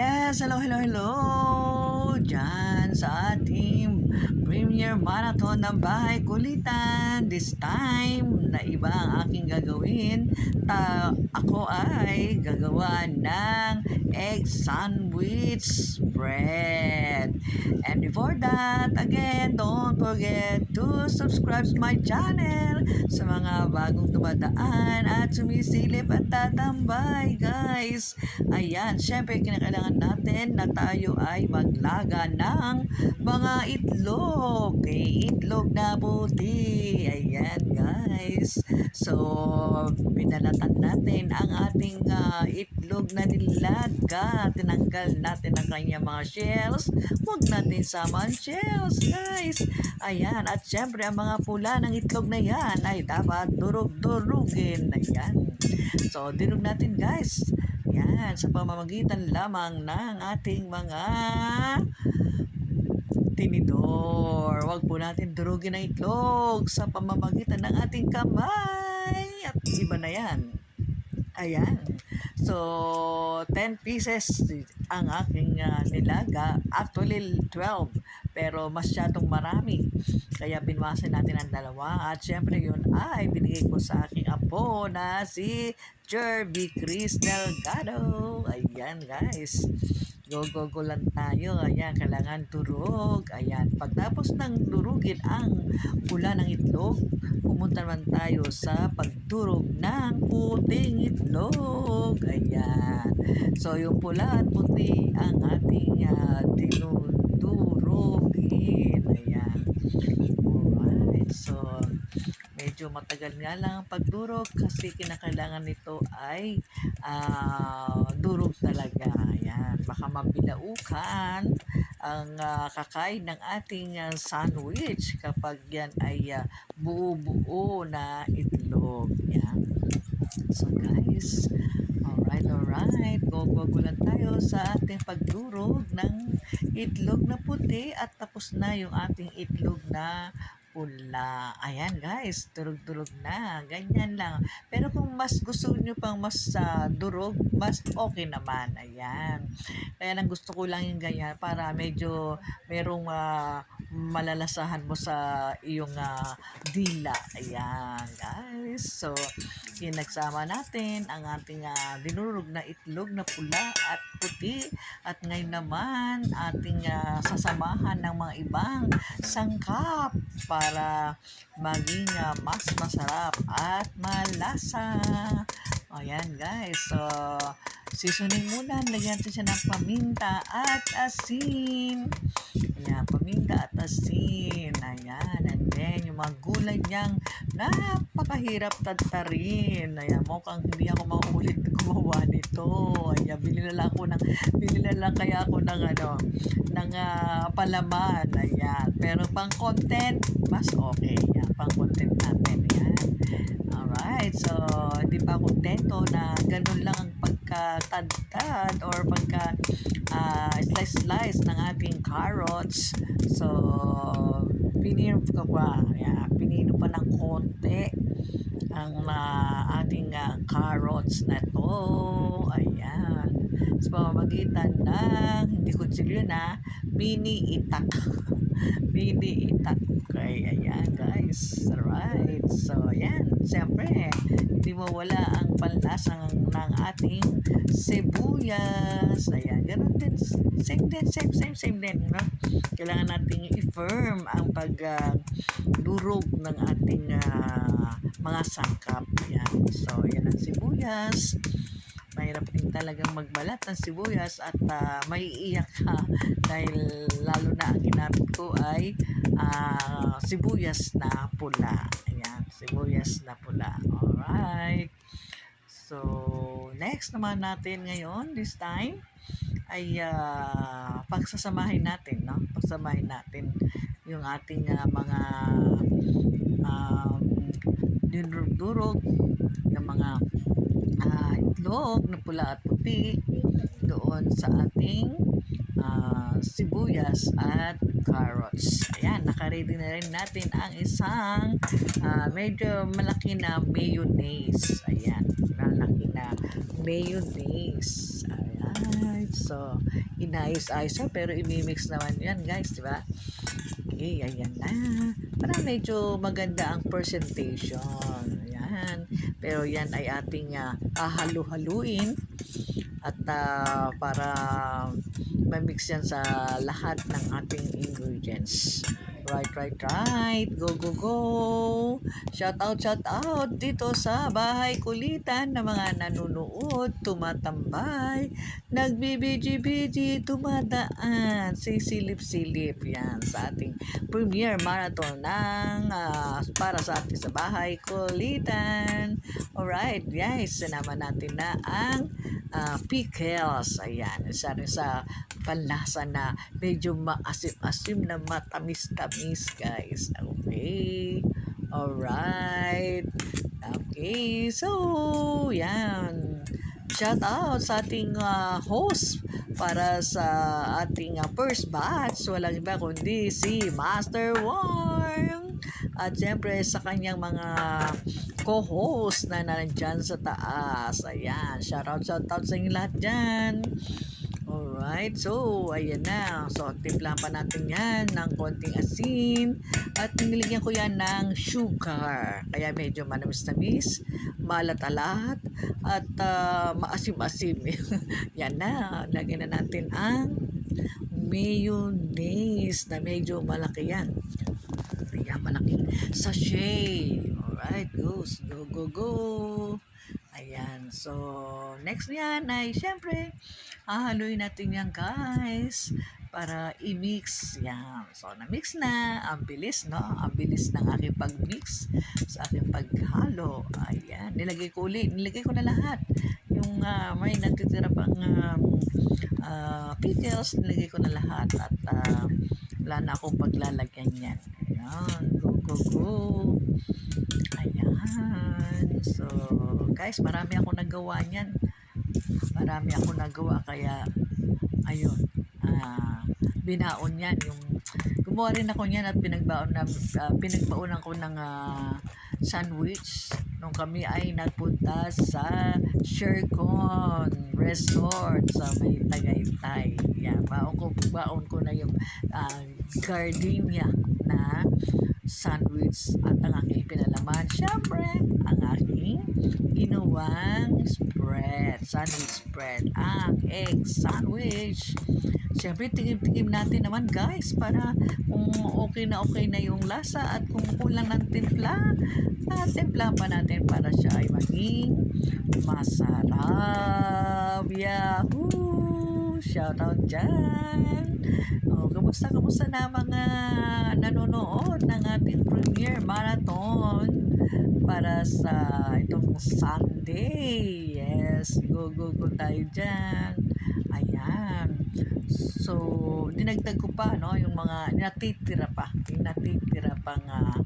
yes! Hello, hello, hello! Diyan sa ating Premier Marathon ng Bahay Kulitan. This time, na iba ang aking gagawin. Ta ako ay gagawa ng egg sandwich bread. And before that, again, don't forget to subscribe to my channel sa mga bagong dumadaan at sumisilip at tatambay, guys. Ayan, syempre, kinakailangan natin na tayo ay maglaga ng mga itlog. Okay, itlog na puti. Ayan, guys. So, binalatan natin ang ating ah, itlog na nilaga. Tinanggal natin ang kanyang mga shells. Huwag natin sama ang shells, guys. Ayan, at syempre, ang mga pula ng itlog na yan ay dapat durug-durugin. Ayan. So, dinug natin, guys. Yan, sa pamamagitan lamang ng ating mga tinidor. Huwag po natin durugin ang itlog sa pamamagitan ng ating kamay. At iba na yan. Ayan. So, 10 pieces ang aking ah, nilaga. Actually, 12. Pero masyadong marami. Kaya binwasan natin ang dalawa. At syempre yun ay binigay ko sa aking apo na si Jerby Chris Delgado. Ayan guys. Go, go, go lang tayo. Ayan, kailangan durog. Ayan, pagtapos ng durugin ang pula ng itlog, pumunta naman tayo sa pagdurog ng puting itlog. Ayan. So, yung pula at puti ang ating uh, dinudurugin. Ayan. Alright. So, medyo matagal nga lang ang pagdurog kasi kinakailangan nito ay ah, durog talaga. Ayan. Baka mabilaukan ang ah, kakain ng ating ah, sandwich kapag yan ay ah, buo-buo na itlog. Yan. So guys, alright, alright. Go, go, go lang tayo sa ating pagdurog ng itlog na puti at tapos na yung ating itlog na pula. Ayan guys, durog-durog na. Ganyan lang. Pero kung mas gusto nyo pang mas ah, durog, mas okay naman. Ayan. Kaya lang gusto ko lang yung ganyan para medyo merong ah, malalasahan mo sa iyong ah, dila. Ayan guys. So, pinagsama natin ang ating ah, dinurog na itlog na pula at puti. At ngayon naman, ating ah, sasamahan ng mga ibang sangkap para maging ah, mas masarap at malasa. Ayan guys, so seasoning muna, lagyan natin siya ng paminta at asin. Ayan, paminta at asin. Ayan, and then yung mga gulay niyang napakahirap tadtarin. Ayan, mukhang hindi ako mauulit gumawa nito. Ayan, lang ako ng, lang kaya ako ng ano, ng ah, palaman. Ayan, pero pang content, mas okay. Ayan, pang content natin. Ayan. Alright, so hindi pa kontento na ganun lang ang pagkatadtad or pagka ah, slice-slice ng ating carrots. So, pinino ko pa, yeah, pinino pa ng konti ang ah, ating ah, carrots na to. Ayan. Sa pamamagitan ng, hindi ko na, mini itak. mini itak. Okay, ayan guys. Alright. So, ayan. Siyempre, hindi mawala ang panlasang ng ating sibuyas. Ayan. Ganun din. Same din. Same, same, same din. No? Kailangan nating i-firm ang pagdurog ng ating ah, mga sangkap. Ayan. So, yan ang sibuyas mahirap din talagang magbalat ng sibuyas at uh, maiiyak ka dahil lalo na ang ko ay ah, sibuyas na pula. Ayan, sibuyas na pula. Alright. So, next naman natin ngayon, this time, ay ah, pagsasamahin natin, no? Pagsamahin natin yung ating ah, mga um, dinurog-durog, yung mga ah, itlog na pula at puti doon sa ating ah, sibuyas at carrots. Ayan, nakaready na rin natin ang isang ah, medyo malaki na mayonnaise. Ayan, malaki na mayonnaise. Alright. So, inayos-ayos siya, pero imimix naman yan, guys, di ba? Okay, ayan na. Para medyo maganda ang presentation. Ayan. Pero yan ay ating uh, hahalu-haluin at ah, para mamix yan sa lahat ng ating ingredients. Right, right, right. Go, go, go. Shout out, shout out dito sa bahay kulitan na mga nanonood, tumatambay, nagbibiji-biji, tumadaan, sisilip-silip yan sa ating premiere marathon ng ah, para sa ating sa bahay kulitan. Alright, guys, sinama natin na ang ah, pickles. Ayan, isa rin sa panlasa na medyo maasim-asim na matamis-tamis, guys. Okay. Alright. Okay. So, yan. Shout out sa ating ah, host para sa ating ah, first batch. Walang iba kundi si Master Warm. At syempre sa kanyang mga co-host na nandyan sa taas. Ayan. Shout out, shout out sa inyo lahat dyan. Alright, so ayan na. So timplan pa natin yan ng konting asin at nilagyan ko yan ng sugar. Kaya medyo manamis-namis, malat-alat at ah, maasim-asim. yan na. Lagyan na natin ang mayonnaise na medyo malaki yan. Ayan, malaking sachet. Alright, goes. Go, go, go. Ayan. So, next niyan ay syempre, hahaluin natin yan guys para i-mix. Yan. So, na-mix na. Ang bilis, no? Ang bilis ng aking pag-mix sa aking paghalo. Ayan. Nilagay ko ulit. Nilagay ko na lahat. Yung ah, may natitira pang um, ah, pickles, nilagay ko na lahat. At ah, wala na akong paglalagyan yan. Ayan. Go, go, go. So, guys, marami ako nagawa niyan. Marami ako nagawa kaya ayun. Ah, binaon yan yung gumawa rin ako niyan at pinagbaon na ah, pinagbaonan ko ng ah, sandwich nung kami ay nagpunta sa Shercon Resort sa may Tagaytay. Yan, baon ko, baon ko na yung ah, gardenia na sandwich at ang aking pinalaman, syempre, ang aking ginawang spread, sandwich spread, ang egg sandwich. Syempre, tingim-tingim natin naman guys para kung okay na okay na yung lasa at kung kulang ng timpla, uh, timpla pa natin para siya ay maging masarap. Yahoo! Shout out dyan! Oh, kamusta, kamusta na mga nanonood ng ating premiere marathon para sa itong Sunday. Yes, go, go, go tayo dyan. Ayan. So, dinagdag ko pa, no, yung mga natitira pa, yung natitira pang uh,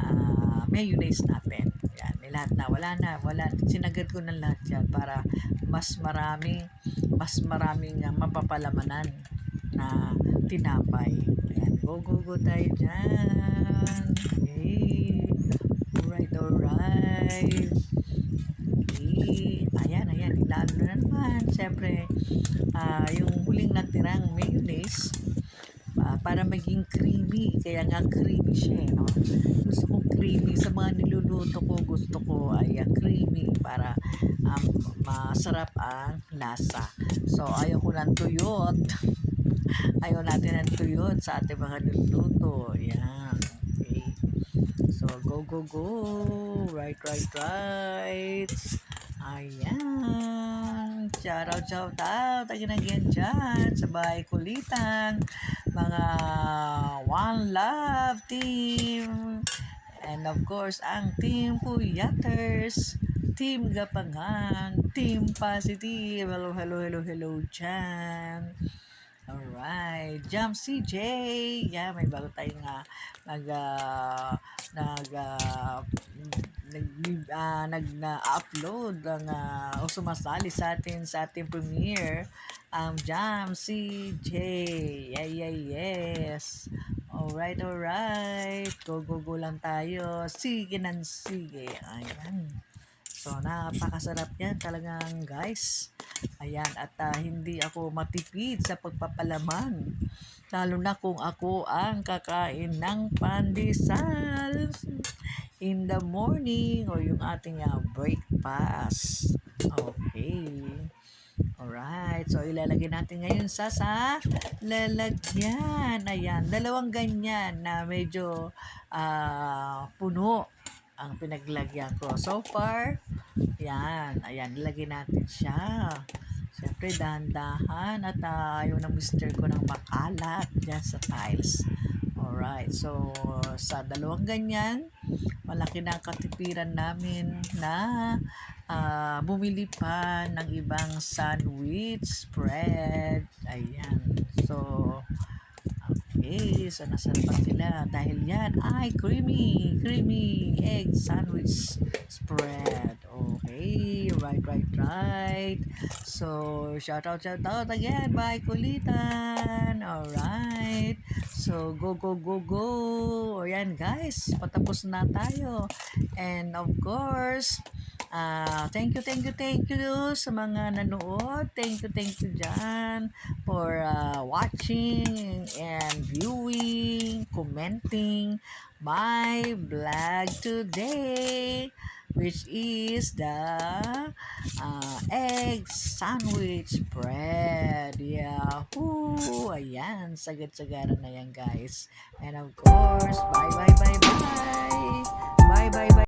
uh, mayonnaise natin. Yan, may lahat na, wala na, wala, sinagad ko na lahat yan para mas maraming, mas maraming uh, mapapalamanan na tinapay. Ayan, go, go, go tayo dyan. Okay. Alright, alright. Okay. Ayan, ayan. Ilalo na naman. Siyempre, ah, yung huling natirang mayonnaise, ah, para maging creamy. Kaya nga creamy siya, eh, no? Gusto ko creamy. Sa mga niluluto ko, gusto ko ay ah, creamy para um, masarap ang lasa. So, ayaw ko ng tuyot. ayaw natin ng tuyot sa ating mga niluluto. Yan. Okay. So, go, go, go. Right, right, right. Ayan. Shout out, shout out. Again, again dyan sa bahay kulitan. Mga One Love Team. And of course, ang Team Puyaters. Team Gapangan. Team Positive. Hello, hello, hello, hello dyan. Alright. Jump CJ. Yeah, may bago tayong uh, nag uh, nag uh, nag uh, nag na-upload ang uh, o sumasali sa atin sa ating premiere ang Jam CJ. Yeah, yeah, yes. Alright, alright. Go, go, go lang tayo. Sige nang sige. Ayan. So, napakasarap yan talagang guys. Ayan, at ah, hindi ako matipid sa pagpapalaman. Lalo na kung ako ang kakain ng pandesal in the morning or yung ating ah, breakfast. Okay. Alright. So, ilalagay natin ngayon sa sa lalagyan. Ayan. Dalawang ganyan na medyo ah, puno ang pinaglagyan ko. So far, yan. Ayan. Ilagay natin siya. Siyempre, dahan-dahan at ah, ayaw ng mister ko ng makalat dyan sa tiles. Alright. So, sa dalawang ganyan, malaki na ang katipiran namin na ah, bumili pa ng ibang sandwich spread. Ayan. So, okay. So, nasarapan sila. Dahil yan ay creamy, creamy egg sandwich spread. Okay. Right, right, right. So, shout out, shout out again. Bye, kulitan. Alright. So, go, go, go, go. O yan, guys. Patapos na tayo. And of course, ah thank you, thank you, thank you sa mga nanood. Thank you, thank you dyan for ah, watching and viewing, commenting my vlog today which is the ah, egg sandwich bread. Yahoo! Ayan, sagad-sagaran na yan guys. And of course, bye, bye, bye, bye. Bye, bye, bye.